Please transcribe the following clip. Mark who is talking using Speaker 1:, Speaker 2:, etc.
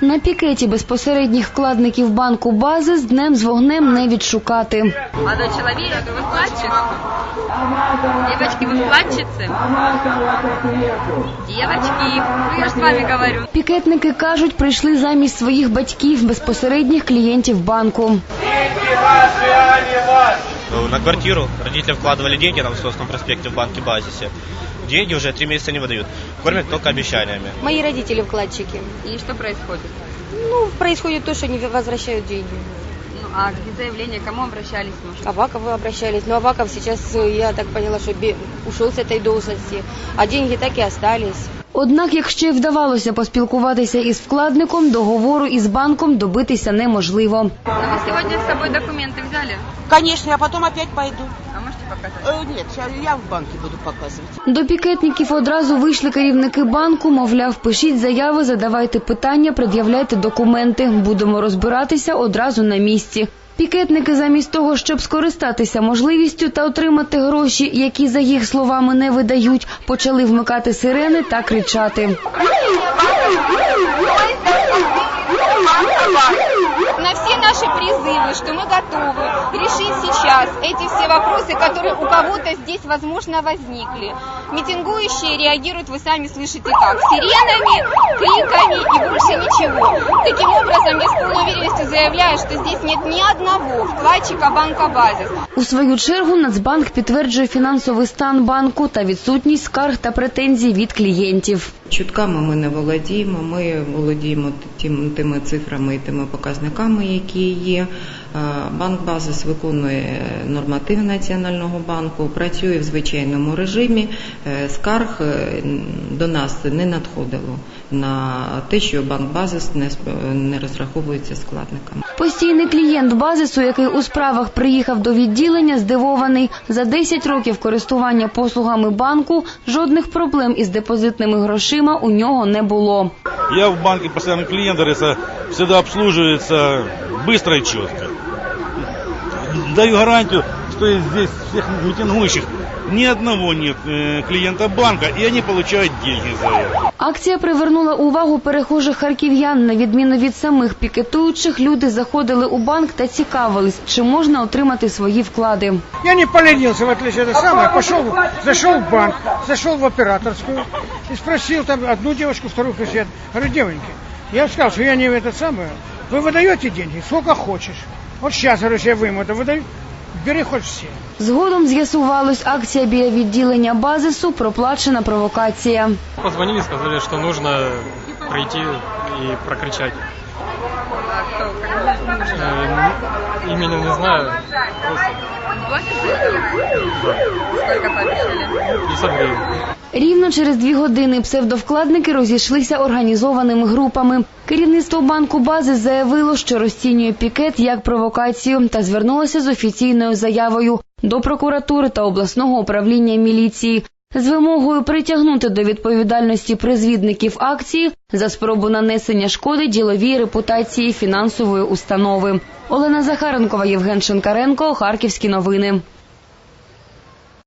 Speaker 1: На пікеті безпосередніх вкладників банку бази з днем з вогнем не відшукати.
Speaker 2: Молодой человек, вы вкладчик? Девочки, вы вкладчицы? Девочки, ну я же с вами говорю.
Speaker 1: Пікетники кажуть, прийшли замість своїх батьків, безпосередніх клієнтів банку.
Speaker 3: Ну, На квартиру родители вкладывали деньги на Высоцком проспекте в банке Базисе. Деньги уже три месяца не выдают. Кормят только обещаниями.
Speaker 4: Мои родители вкладчики.
Speaker 2: И что происходит?
Speaker 4: Ну, происходит то, что не возвращают деньги.
Speaker 2: Ну, а какие заявления, к кому обращались, может?
Speaker 4: К Авакову обращались. Но Аваков сейчас, э, я так поняла, что бе- ушел с этой должности. А деньги так и остались.
Speaker 1: Однак, якщо й вдавалося поспілкуватися із вкладником, договору із банком добитися неможливо.
Speaker 2: Ну, вы сегодня с собой документы взяли?
Speaker 5: Конечно, а потом опять пойду.
Speaker 2: А можете показать?
Speaker 5: Э, нет, ща я в банке буду показывать.
Speaker 1: До пікетників одразу вийшли керівники банку, мовляв, пишіть заяви, задавайте питання, пред'являйте документи. Будемо розбиратися одразу на місці. Пікетники замість того, щоб скористатися можливістю та отримати гроші, які за їх словами не видають, почали вмикати сирени та кричати.
Speaker 6: на все наши призывы, что мы готовы решить сейчас эти все вопросы, которые у кого-то здесь, возможно, возникли. Митингующие реагируют, вы сами слышите как, сиренами, криками и больше ничего. Таким образом, я с полной уверенностью що здесь нет ни одного вкладчика банка «Базис».
Speaker 1: У свою чергу Нацбанк підтверджує фінансовий стан банку та відсутність скарг та претензій від клієнтів.
Speaker 7: Чутками ми не володіємо. Ми володіємо тим, тими цифрами і тими показниками, які є. Е, Банк Базис виконує нормативи Національного банку, працює в звичайному режимі. Е, Скарг е, до нас не надходило на те, що банк Базис не, розраховується складниками.
Speaker 1: Постійний клієнт базису, який у справах приїхав до відділення, здивований. За 10 років користування послугами банку жодних проблем із депозитними грошима у нього не було.
Speaker 8: Я в банке постоянный клиент, завжди обслуживается быстро и четко Даю гарантию, что из здесь всех митингующих ни одного нет э, клиента банка, и они получают деньги за это.
Speaker 1: Акція привернула увагу перехожих харків'ян. На відміну від самих пікетуючих, люди заходили у банк та цікавились, чи можна отримати свої вклади.
Speaker 9: Я не поленился, в отличие от самое, пошел, зашел в банк, зашел в операторскую и спросил там одну девушку, вторую клиент. Говорю, девоньки, я сказал, что я не этот самый. Вы выдаете деньги, сколько хочешь. Вот сейчас, говорю, я выму это выдаю, бери хоть все.
Speaker 1: Згодом з'ясувалось, акція біля відділення базису проплачена провокація.
Speaker 10: Позвонили, сказали, что нужно прийти и прокричать.
Speaker 2: А кто? Как нужно?
Speaker 10: Э, Именно не знаю, просто
Speaker 2: Платят за это? Сколько пообещали?
Speaker 10: 50 гривен.
Speaker 1: Рівно через дві години псевдовкладники розійшлися організованими групами. Керівництво банку бази заявило, що розцінює пікет як провокацію та звернулося з офіційною заявою до прокуратури та обласного управління міліції з вимогою притягнути до відповідальності призвідників акції за спробу нанесення шкоди діловій репутації фінансової установи. Олена Захаренкова, Євген Шинкаренко, Харківські новини.